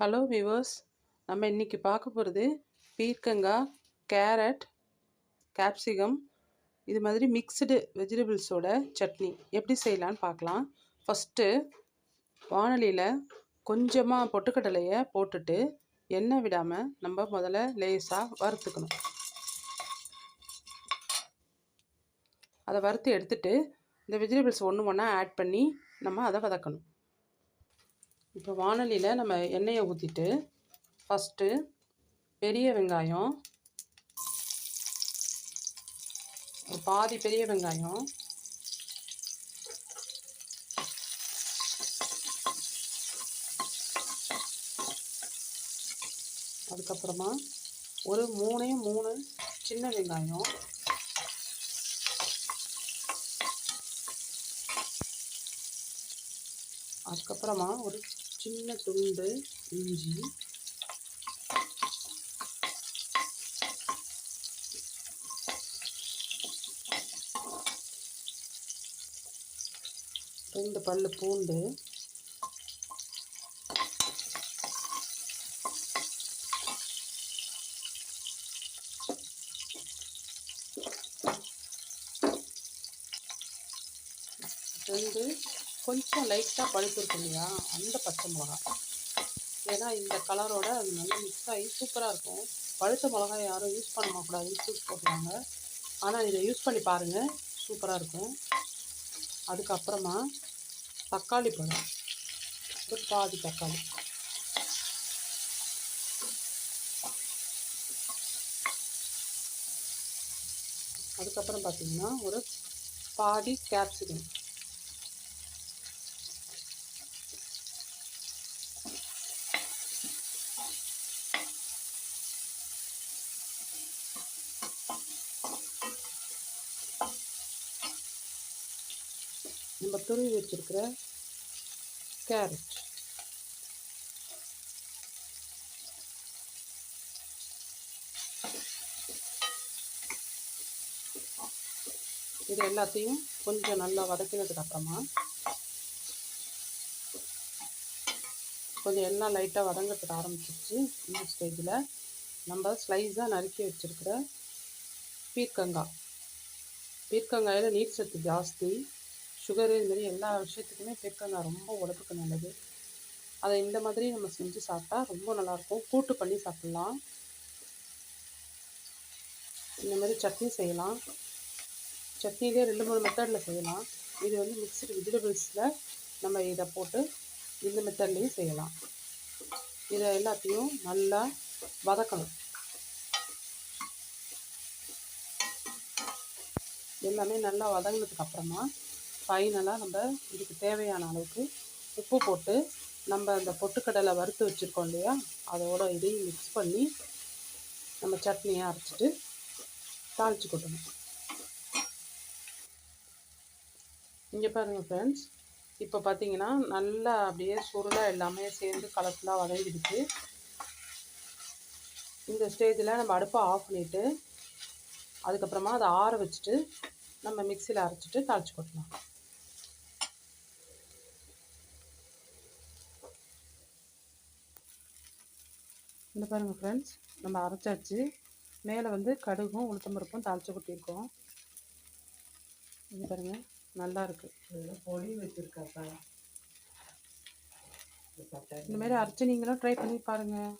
Hello viewers நம்ம இன்றைக்கி பார்க்க போகிறது பீர்க்கங்காய் கேரட் கேப்சிகம் இது மாதிரி மிக்ஸ்டு வெஜிடபிள்ஸோட சட்னி. எப்படி செய்யலான்னு பார்க்கலாம். ஃபஸ்ட்டு வானலியில் கொஞ்சமாக பொட்டுக்கடலையை போட்டுட்டு எண்ணெய் விடாமல் நம்ம முதல்ல லேசாக வறுத்துக்கணும். அதை வறுத்து எடுத்துட்டு இந்த வெஜிடபிள்ஸ் ஒன்று ஒன்றா ஆட் பண்ணி நம்ம அதை வதக்கணும். இப்போ வானலியில் நம்ம எண்ணெயை ஊற்றிட்டு ஃபஸ்ட்டு பெரிய வெங்காயம் ஒரு பாதி பெரிய வெங்காயம் அதுக்கப்புறமா ஒரு மூணே மூணு சின்ன வெங்காயம் அதுக்கப்புறமா ஒரு சின்ன துண்டு இஞ்சி. ரெண்டு பல் பூண்டு. ரெண்டு கொஞ்சம் லைட்டாக பழுத்து இருக்கும் இல்லையா? அந்த பச்சை மிளகா. ஏன்னா இந்த கலரோட அது நல்லா மிக்ஸ் ஆகி சூப்பராக இருக்கும். பழுத்த மிளகாய் யாரும் யூஸ் பண்ணக்கூடாதுன்னு சூஸ் போடுறாங்க ஆனால் இதை யூஸ் பண்ணி பாருங்கள் சூப்பராக இருக்கும். அதுக்கப்புறமா தக்காளி பழம். ஒரு பாதி தக்காளி. அதுக்கப்புறம் பார்த்திங்கன்னா ஒரு பாதி கேப்சிகம் நம்ம துருவி வச்சுருக்கிற கேரட். இது எல்லாத்தையும் கொஞ்சம் நல்லா வதக்கினதுக்கு அப்புறமா கொஞ்சம் எல்லாம் லைட்டாக வதங்கிறதுக்கு ஆரம்பிச்சிருச்சு. இந்த ஸ்டேஜில் நம்ம ஸ்லைஸாக நறுக்கி வச்சுருக்கிற பீர்க்கங்காய் பீர்க்கங்காயில் நீர் சத்து ஜாஸ்தி. சுகரு இதுமாரி எல்லா விஷயத்துக்குமே பீர்க்கங்காய் ரொம்ப உடம்புக்கு நல்லது. அதை இந்த மாதிரி நம்ம செஞ்சு சாப்பிட்டா ரொம்ப நல்லாயிருக்கும். கூட்டு பண்ணி சாப்பிட்லாம். இந்த மாதிரி சட்னி செய்யலாம். சட்னிலே ரெண்டு மூணு மெத்தடில் செய்யலாம். இது வந்து மிக்சடு வெஜிடபிள்ஸில் நம்ம இதை போட்டு இந்த மெத்தட்லேயும் செய்யலாம். இதை எல்லாத்தையும் நல்லா வதக்கணும். எல்லாமே நல்லா வதங்கினதுக்கு அப்புறமா ஃபைனலாக நம்ம இதுக்கு தேவையான அளவுக்கு உப்பு போட்டு நம்ம அந்த பொட்டுக்கடலை வறுத்து வச்சுருக்கோம் இல்லையா? அதோட இதையும் மிக்ஸ் பண்ணி நம்ம சட்னியாக அரைச்சிட்டு தாளித்து கொட்டணும். இங்கே பாருங்கள் ஃப்ரெண்ட்ஸ் இப்போ பார்த்தீங்கன்னா நல்லா அப்படியே சுருளாக எல்லாமே சேர்ந்து கலர்ஃபுல்லாக வதங்கிடுச்சு. இந்த ஸ்டேஜில் நம்ம அடுப்பை ஆஃப் பண்ணிவிட்டு அதுக்கப்புறமா அதை ஆற வச்சுட்டு நம்ம மிக்சியில் அரைச்சிட்டு தாளித்து கொட்டலாம். இந்த பாருங்கள் ஃப்ரெண்ட்ஸ் நம்ம அரைச்சாச்சு. மேலே வந்து கடுகும் உளுத்தம்பருப்பும் தாளித்து கொட்டியிருக்கோம். இது பாருங்கள் நல்லா இருக்குது பொடி வச்சுருக்காப்பா. இந்த மாதிரி அரைச்சி நீங்களும் ட்ரை பண்ணி பாருங்கள்